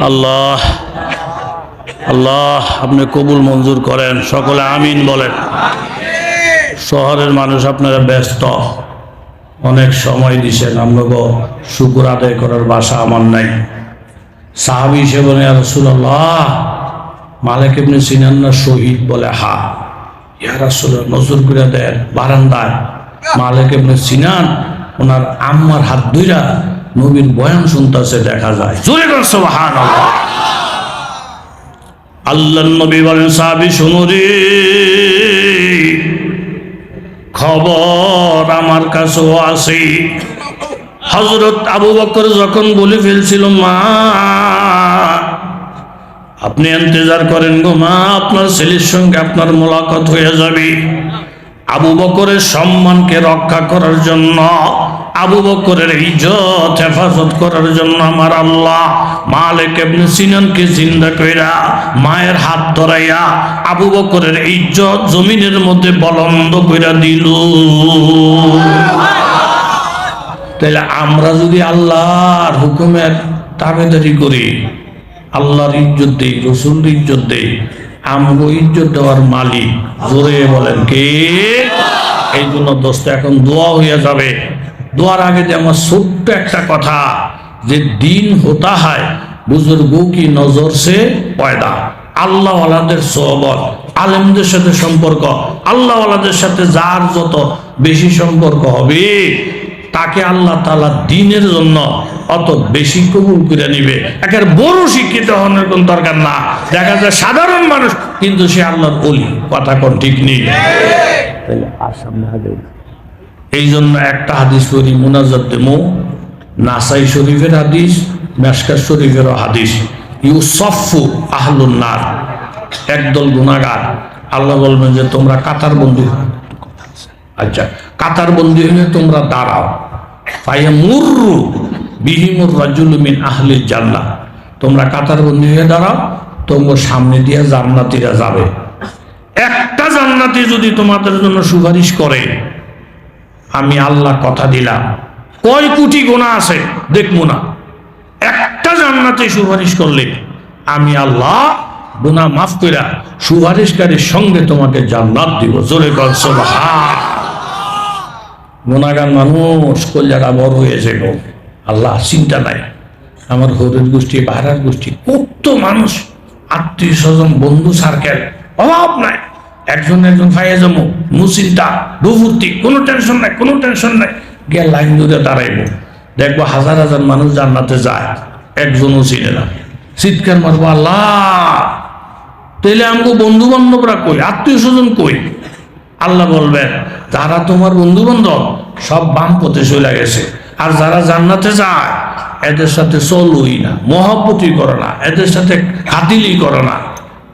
আল্লাহ আল্লাহ, আপনি কবুল মঞ্জুর করেন। সকলে আমিন বলেন। শহরের মানুষ আপনারা ব্যস্ত। অনেক সময় দিছেন আমাকে শুকুর আদায় করার বাসা আমার নাই। সাহাবি হিসেবে রসুল্লাহ মালিক এমনি সিনান না শহীদ বলে, হা, ইয়া রাসুল নজর করে দেন, বারান্দায়। মালিক এমনি সিনান ওনার আম্মার হাত ধইরা নবীন বয়ান শুনতেছে দেখা যায়। জোরে কর সুবহানাল্লাহ। আল্লাহ নবী বলেন সাহাবি শুনুরি খবর আমার কাছেও আছে। হজরত আবু বকর যখন বলে ফেলছিল মা আপনি ইন্তজার করেন গো মা আপনার ছেলের সঙ্গে আপনার মোলাকাত হয়ে যাবে। আবু বকরের সম্মানকে রক্ষা করার জন্য আবু বকরের ইজ্জত হেফাজত করার জন্য আমার আল্লাহ মালিক ইবনে সিনানকে জিন্দা কইরা মায়ের হাত ধরাইয়া আবু বকরের ইজ্জত জমিনের মধ্যে বলন্দ কইরা দিল। তাহলে আমরা যদি আল্লাহর হুকুমের তাবেদারি করি, আল্লাহর ইজ্জত দেই রসুল ইজ্জত দেই, আমগো ইজ্জত দেওয়ার মালিক জোরে বলেন কে? এই জন্য দোস্ত, এখন দোয়া হইয়া যাবে। দোয়ার আগে যে আমার ছোট্ট একটা কথা যে দিন হতা হয় বুজুর্গো কি নজর সে পয়দা? আল্লাহওয়ালাদের সোহবত আলেমদের সাথে সম্পর্ক আল্লাহওয়ালাদের সাথে যার যত বেশি সম্পর্ক হবে তাকে আল্লাহ তালা দিনের জন্য অত বেশি কবুল করে নিবে। একের বড় শিক্ষিত হওয়ার কোন দরকার না। দেখা যায় সাধারণ মানুষ কিন্তু সে আল্লাহর বলি কথা কোন ঠিক নেই? তাহলে আর সামনে এই জন্য একটা হাদিস করি, মুনাজাত দেমো। নাসাই শরীফের হাদিস মেসকার শরীফেরও হাদিস। ইউসফু আহলুন নার, একদল গুণাগার আল্লাহ বলবেন যে, তোমরা কাতার বন্ধু আচ্ছা কাতার বন্দি হলে তোমরা দাঁড়াও। পাইয়া মুরু বিহিমুর রাজুল মিন আহলিল জান্নাহ। তোমরা কাতার বন্দি হয়ে দাঁড়াও, তোমার সামনে দিয়ে জান্নাতীরা যাবে। একটা জান্নাতি যদি তোমাদের জন্য সুপারিশ করে আমি আল্লাহ কথা দিলাম। কয় কোটি গোনা আছে, দেখব না। একটা জান্নাতে সুপারিশ করলে আমি আল্লাহ গুনাহ মাফ কইরা সুপারিশকারীর সঙ্গে তোমাকে জান্নাত দিব। জোরে কর গুণাগান মানুষ কল্যাণা বড় হয়েছে গো। আল্লাহ, চিন্তা নাই। আমার হরির গোষ্ঠী ভাড়ার গোষ্ঠী, কত মানুষ, আত্মীয় স্বজন, বন্ধু সার্কেল অভাব নাই। একজন একজন ফাইয়া জমো মুসিন্তা ডুবুর্তি কোনো টেনশন নাই, কোনো টেনশন নাই। গিয়ে লাইন ধরে দাঁড়াইবো। দেখব হাজার হাজার মানুষ জান্নাতে যায়, একজনও চিনে না। চিৎকার মারবো, আল্লাহ! তাইলে আমাকে বন্ধু বান্ধবরা কই? আত্মীয় স্বজন কই? আল্লাহ বলবেন, যারা তোমার বন্ধু বান্ধব সব বাম পথে চলে গেছে। আর যারা জান্নাতে যায়, এদের সাথে চলুই না, মহব্বতই করো না, এদের সাথে খাতিলি করো না।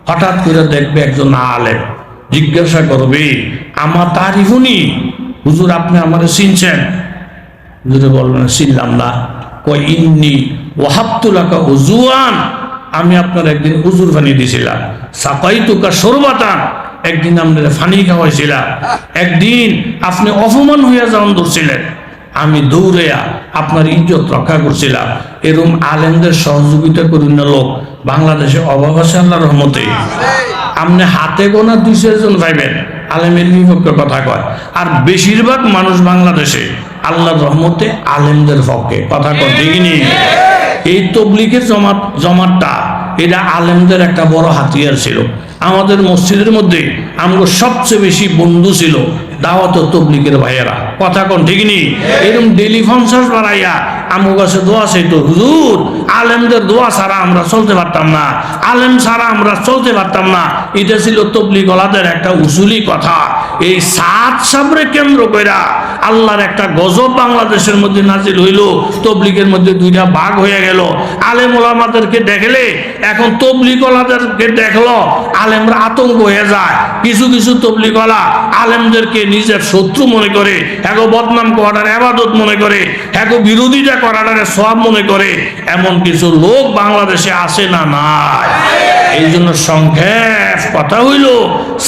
হঠাৎ করে দেখবে একজন না আলে জিজ্ঞাসা করবে, আমার তারিফুনি হুজুর, আপনি আমারে চিনছেন? হুজুরে বলবেন চিনলাম না। কই ইন্নি ওয়াহাবতুলাকা উজুয়ান। আমি আপনার একদিন উজুর পানি দিছিলাম। সাপাই তুকা সরবাতান একদিন আপনার ফানি খাওয়াইছিলাম। একদিন আপনি অপমান হইয়া যাওয়ান ধরছিলেন। আমি দৌড়েয়া আপনার ইজ্জত রক্ষা করছিলাম। এরম আলেমদের সহযোগিতা করুন লোক বাংলাদেশে অভাব আছে আল্লাহ রহমতে। আপনি হাতে গোনা দুই চারজন পাইবেন আলেমের বিপক্ষে কথা কয়। আর বেশিরভাগ মানুষ বাংলাদেশে আল্লাহ রহমতে আলেমদের পক্ষে কথা কয় দেখিনি এই তবলিগের জমাত, জমাতটা, এটা আলেমদের একটা বড় হাতিয়ার ছিল। আমাদের মসজিদের মধ্যে আমরা সবচেয়ে বেশি বন্ধু ছিল দাওয়াত তবলিগের ভাইয়েরা। কথা কোন, ঠিক নি? এরকম ডেলি ফাংশন বাড়াইয়া আমগো কাছে দোয়া সেই তো হুজুর, আলেমদের দোয়া ছাড়া আমরা চলতে পারতাম না। আলেম ছাড়া আমরা চলতে পারতাম না। এটা ছিল তবলি গলাদের একটা উসুলি কথা। এই সাত সাবরে কেন্দ্র কইরা আল্লাহর একটা গজব বাংলাদেশের মধ্যে নাজিল হইল, তবলিগের মধ্যে দুইটা ভাগ হয়ে গেল। আলেম ওলামাদেরকে দেখলে, এখন তবলিগ ওলাদেরকে দেখল, আলেমরা আতঙ্ক হয়ে যায়। কিছু কিছু তবলিগলা আলেমদেরকে নিজের শত্রু মনে করে এগো বদনাম করার আবাদত মনে করে এগো বিরোধিতা করার সব মনে করে, এমন কিছু লোক বাংলাদেশে আসে না নাই? এই জন্য সংক্ষেপ কথা হইল,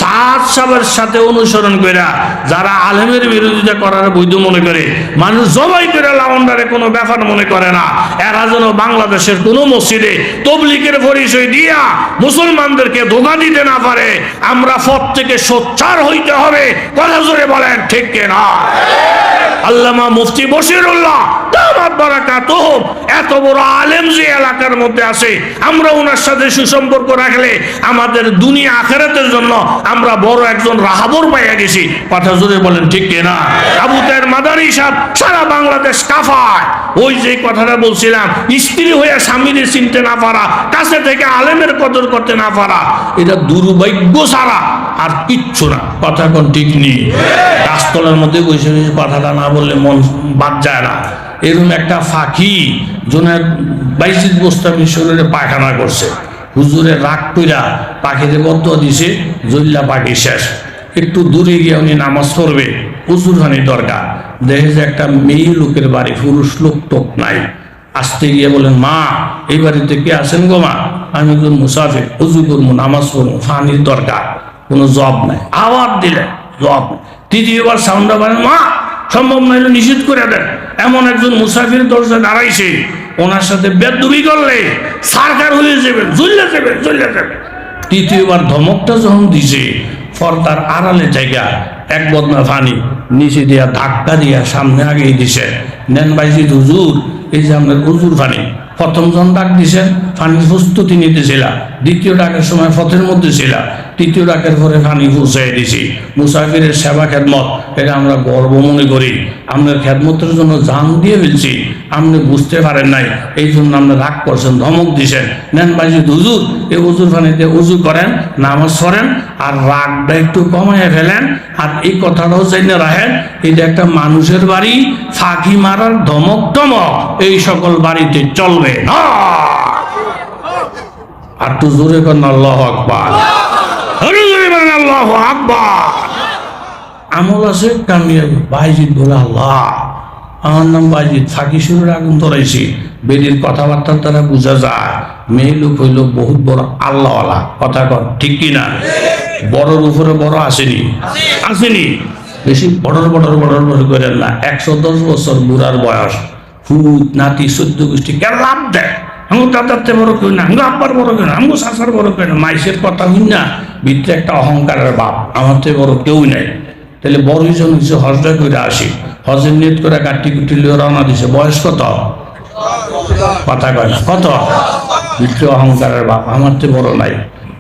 সাত সাবের সাথে অনুসরণ কইরা যারা আলেমের বিরোধিতা করার বৈধ মনে করে, মানুষ জবাই করে লাউন্ডারে কোনো ব্যাপার মনে করে না। এরা যেন বাংলাদেশের কোনো মসজিদে তবলিকের পরিচয় দিয়া মুসলমানদেরকে ধোকা দিতে না পারে, আমরা পথ থেকে সোচ্চার হইতে হবে। কথা জোরে বলেন, ঠিক কিনা আল্লামা মুফতি বারাকাতুহুম এত বড় আলেম যে এলাকার মধ্যে আছে, আমরা ওনার সাথে সুসম্পর্ক রাখলে আমাদের দুনিয়া আখেরাতের জন্য আমরা বড় একজন রাহাবর পাইয়া গেছি। কথা জোরে বলেন, ঠিক কিনা? আবু তাহের মাদারি সাহেব সারা বাংলাদেশ কাফায়। ওই যে কথাটা বলছিলাম, স্ত্রী হয়ে স্বামীর চিনতে না পারা, কাছে থেকে আলেমের কদর করতে না পারা, এটা দুর্ভাগ্য ছাড়া আর কিচ্ছু না। কথা কোন ঠিক নেই। গাছতলার মধ্যে বসে বসে কথাটা না বললে মন বাদ যায় না। এরকম একটা ফাঁকি জোনের বাইশিত বস্তা মিশরের পায়খানা করছে। হুজুরের রাগ কইরা পাখিদের বদ্ধ দিছে জল্লা পাখি শেষ। একটু দূরে গিয়ে উনি নামাজ পড়বে, হুজুর হানি দরকার। দেখে যে একটা মেয়ে লোকের বাড়ি, পুরুষ লোক টোক নাই। আসতে গিয়ে বলেন, মা, এই বাড়িতে কে আছেন গো মা? আমি একজন মুসাফির উজু করব, নামাজ পড়ব, ফানির দরকার, কোনো জব নাই। আবার দিলেন, জব। তৃতীয়বার সাউন্ডটা বলেন, মা সম্ভব নইলে নিষেধ করে দেন। এমন একজন মুসাফির দরজা দাঁড়াইছে, ওনার সাথে বেদবি করলে সারকার হয়ে যাবে জ্বললে যাবে জ্বললে যাবে। তৃতীয়বার ধমকটা যখন দিছে ফর্দার আড়ালে জায়গা, এক বদনা ফানি নিচে দিয়া ধাক্কা দিয়া সামনে আগেই দিছে। নেন বাইজি হুজুর, এই যে আপনার হুজুর ফানি। প্রথম জন ডাক দিছেন, ফানির প্রস্তুতি নিতেছিলা দ্বিতীয় ডাকের সময় পথের মধ্যে ছিলা। তৃতীয় ডাকের পরে ফানি পৌঁছাই দিছি। মুসাফিরের সেবা খেদমত, এটা আমরা গর্ব মনে করি। আপনার খেদমতের জন্য জান দিয়ে ফেলছি। আপনি বুঝতে পারেন নাই, এই জন্য আপনি রাগ করছেন, ধমক দিছেন। নেন বাজি, হুজুর, এই হুজুর ফানিতে উজু করেন, নামাজ পড়েন, আর রাগটা একটু কমায় ফেলেন। আর এই কথাটাও জেনে রাখেন, এটা একটা মানুষের বাড়ি, ফাঁকি মারার ধমক টমক, এই সকল বাড়িতে চলবে না। আর একটু জোরে করেন আল্লাহ আকবার। আমল আছে, কামিয়াবি। বলে, আল্লাহ, আমার নাম ফাঁকি আগুন ধরাইছি। বেদির কথাবার্তার দ্বারা বোঝা যায়, মেয়ে লোক হইল বহুত বড় আল্লাহওয়ালা। কথা কর ঠিক কি না? বড়র উপরে বড় আসেনি। আসেনি। বেশি বড়র বড়র বড়র বড় করেন না। একশো দশ বছর বুড়ার বয়স। ফুট নাতি, চোদ্দ গোষ্ঠী, কেন লাভ দেয়? আমি দাদারতে বড় কেউ না আমি আব্বার বড় কেউ না আমি শাসার বড় কেউ না, মাইসের কথা হই না, ভিতরে একটা অহংকারের বাপ আমার থেকে বড় কেউ নাই। তাহলে বড় জন কিছু হজটা করে আসি। হজের নিয়ত করে কাটি কুটি লিয়ে রওনা দিছে, বয়স কত? কথা কয় না, কত? ভিতরে অহংকারের বাপ আমার থেকে বড় নাই।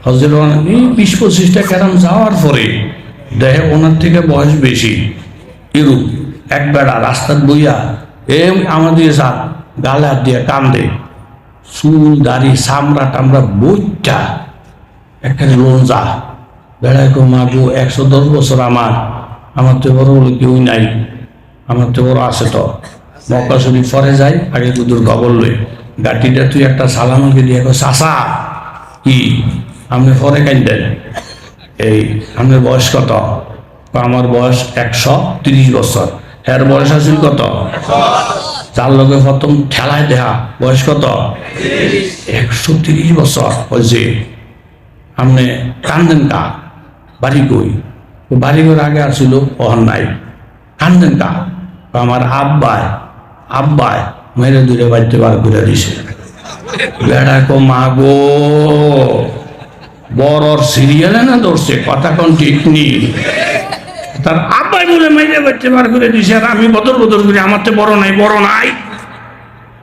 হজের রওনা, এই বিশ পঁচিশটা ক্যারাম যাওয়ার পরে দেহে ওনার থেকে বয়স বেশি। এরূপ এক বেড়া রাস্তার বইয়া, এ আমাদের সাথ গালে হাত দিয়ে কান্দে। চুল দাড়ি চামড়া টামড়া বইটা এখানে লঞ্জা বেড়ায় কো মাগো একশো দশ বছর আমার আমার তো বড় বলে কেউই নাই, আমার তো বড় আছে তো। মক্কা শরীফ পরে যাই, আগে দুদূর খবর লই গাটিটা তুই একটা সালামাকে দিয়ে কো চাষা কি? আপনি পরে কান্দেন এই, আপনার বয়স কত? আমার বয়স একশো তিরিশ বছর। এর বয়স আছিল কত? যার লগে প্রথম ঠেলায় দেহা বয়স কত? একশো তিরিশ বছর। হয়েছে আপনি কান্দেন কা? বাড়ি কই? ও বাড়ি ঘর আগে আসছিল অহন নাই। কান্দেন কা? আমার আব্বায় আব্বায় মেরে দূরে বাড়িতে বার করে দিছে। বেড়া কো, মা গো বড়র সিরিয়ালে না ধরছে? কথা কোন ঠিক নেই? তার আব্বাই বলে মেরে বাড়িতে বার করে দিছে আর আমি বদর বদর করি আমার তো বড় নাই বড় নাই।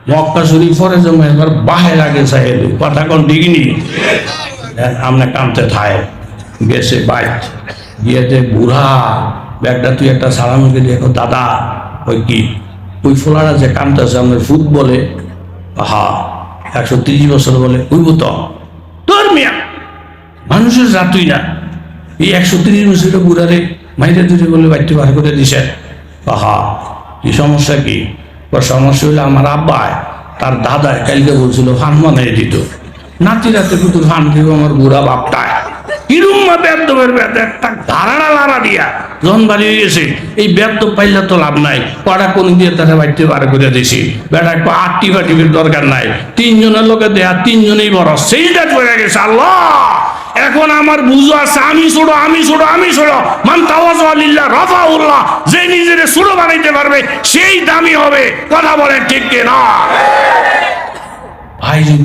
মক্কা শরীফ পরে জমা এবার বাহে লাগে চাই কথা কোন নেই আমরা কামতে থায় গেছে বাইক গিয়েতে বুড়া ব্যাগটা তুই একটা সালামকে কো, দাদা ওই কি? ওই ফোলারা যে কামতেছে আমাদের ফুট বলে হা একশো তিরিশ বছর বলে ওই তো? তোর মিয়া মানুষের জাতুই না এই একশো তিরিশ বছরের বুড়ারে মাইরে দূরে বলে, বাড়িতে বার করে দিছে? আহা, কি সমস্যা কি? ওর সমস্যা হলো আমার আব্বায় তার দাদা কালকে বলছিল, ফান বানাই দিত নাতি রাতে কিন্তু ফান দিব আমার বুড়া বাপটায়। লাড়া দিয়া গেছে এই পাইলে তো লাভ নাই। কোন দিয়ে করে বেটা দরকার নাই। তিনজনের লোকে দেয়া, তিনজনেই বড়। সেইটা করে গেছে, আল্লাহ! এখন আমার বুঝো আছে, আমি ছোট আমি ছোট আমি ছোট মান তাওয়াজুল্লাহ রাফাউল্লাহ, যে নিজের ছোট বানাইতে পারবে, সেই দামি হবে। কথা বলেন ঠিক না ভাইজিৎ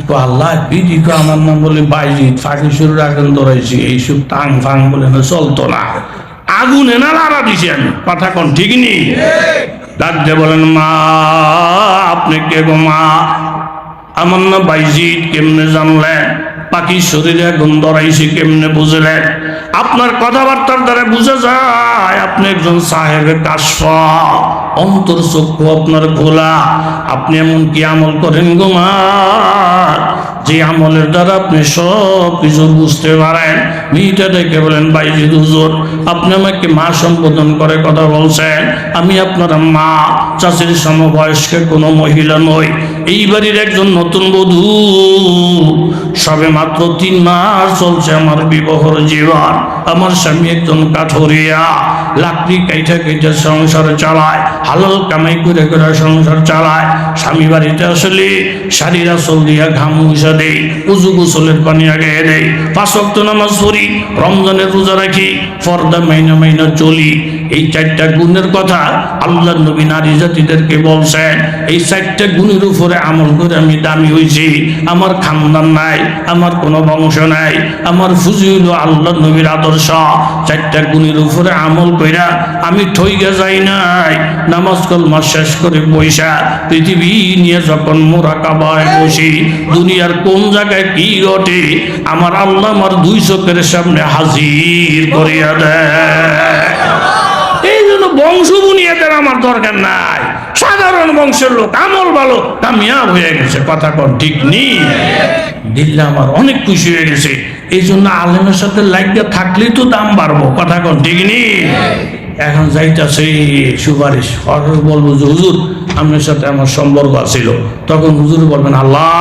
বলে বাইজিৎ শুরু টাং বলে না, চলতো না। ঠিক নেই বলেন, মা, আপনি কে গো মা? আমার না বাইজিৎ কেমনে জানলেন? পাখির শরীরে গন্ধ রাইছে কেমনে বুঝলেন আপনার কথাবার্তার দ্বারা বুঝে যায়, আপনি একজন সাহেবের কাশফা অন্তর চক্ষু আপনার খোলা। আপনি এমন কি আমল করেন গো মা? যে আমলের দ্বারা আপনি সব কিছু বুঝতে পারেন। মেয়েটা ডেকে বলেন বাইজি হুজুর, আপনি আমাকে মা সম্বোধন করে কথা বলছেন। আমি আপনার মা। চাষির সমবয়স্ক কোনো মহিলা নই। এই বাড়ির একজন নতুন বধূ। সবে মাত্র তিন মাস চলছে আমার বিবাহর জীবন। আমার স্বামী একজন কাঠরিয়া, লাকড়ি কাইটা কাইটা সংসার চালায়, হালাল কামাই করে করে সংসার চালায়। স্বামী বাড়িতে আসলে শাড়িরা চল দিয়া ঘাম মুসা দেই উজু গোসলের পানি আগে দেই পাঁচ নামাজ পড়ি, রমজানের রোজা রাখি ফর্দা মাইনা মাইনা চলি। এই চারটা গুণের কথা আল্লাহ নবী নারী জাতিদেরকে বলছেন, এই চারটা গুণের উপরে আমল করে আমি দামি হয়েছি। আমার খানদান নাই, আমার কোনো বংশ নাই, আমার ফুজি হইল আল্লাহ নবীর আদর্শ। চারটা গুণের উপরে আমল কইরা আমি ঠইগে যাই নাই। নামাজ কলমা শেষ করে পয়সা পৃথিবী নিয়ে যখন মোরা কাবায় বসি, দুনিয়ার কোন জায়গায় কি ঘটে, আমার আল্লাহ আমার দুই চোখের সামনে হাজির করিয়া দেয়। বংশ বুনিয়াদের আমার দরকার নাই। সাধারণ বংশের লোক, আমল ভালো, কামিয়াব হয়ে গেছে। কথা কর ঠিক নেই দিল্লি আমার অনেক খুশি হয়ে গেছে। এই জন্য আলেমের সাথে লাগিয়ে থাকলেই তো দাম বাড়বো। কথা কর ঠিক নেই এখন যাইতাছে, সুপারিশ। হঠাৎ বলব যে, হুজুর, আপনার সাথে আমার সম্পর্ক আছিল। তখন হুজুর বলবেন, আল্লাহ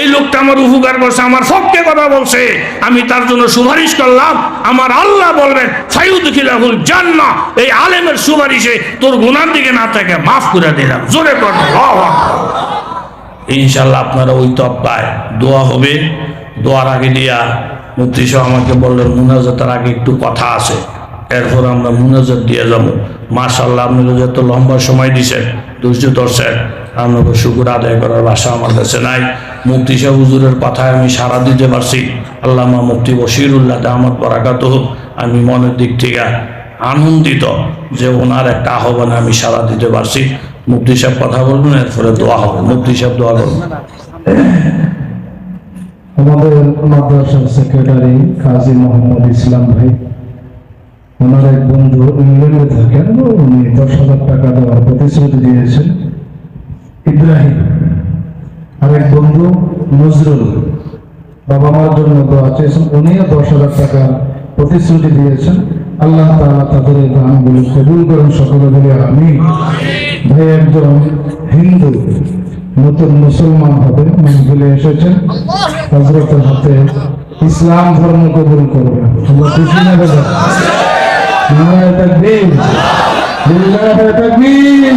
এই লোকটা আমার উপকার করছে, আমার পক্ষে কথা বলছে। আমি তার জন্য সুপারিশ করলাম। আমার আল্লাহ বলবেন ফাইউদ্দিলাহুল জান্নাহ। এই আলেমের সুপারিশে তোর গুনার দিকে না থাকে, মাফ করে দিলাম জোরে কর ইনশাল্লাহ আপনারা ওই তপ্পায় দোয়া হবে। দোয়ার আগে দিয়া মুক্তি সহ আমাকে বললেন, মুনাজাতের আগে একটু কথা আছে। এরপর আমরা মুনাজাত দিয়ে যাব। মাশাল্লাহ আপনাকে যত লম্বা সময় দিছেন, ধৈর্য ধরছেন আপনাকে শুকুর আদায় করার ভাষা আমার কাছে নাই। মুক্তি শাহ হুজুরের কথায় আমি সাড়া দিতে পারছি। আল্লামা মুফতি বশিরুল্লাহ দাহমদ বরাকাত আমি মনের দিক থেকে আনন্দিত যে ওনার একটা আহ্বানে আমি সাড়া দিতে পারছি। মুফতি সাহেব কথা বলবেন, এরপরে দোয়া হবে। মুফতি সাহেব দোয়া করবেন আমাদের মাদ্রাসার সেক্রেটারি কাজী মোহাম্মদ ইসলাম ভাই, ওনার এক বন্ধু ইংল্যান্ডে থাকেন, উনি দশ হাজার টাকা দেওয়ার প্রতিশ্রুতি দিয়েছেন। ইব্রাহিম। আর এক বন্ধু নজরুল বাবা মার জন্য দোয়া চেয়েছেন। উনিও দশ হাজার টাকার প্রতিশ্রুতি দিয়েছেন। আল্লাহ তাআলা তাদের এই দানগুলো কবুল করেন সকলে বলে আমি ভাই একজন হিন্দু নতুন মুসলমান হবে মঞ্জিলে এসেছেন। হজরতের হাতে ইসলাম ধর্ম কবুল করবে আমরা খুশি না বেদা নারায় তাকবীর। লিল্লাহি তাকবীর।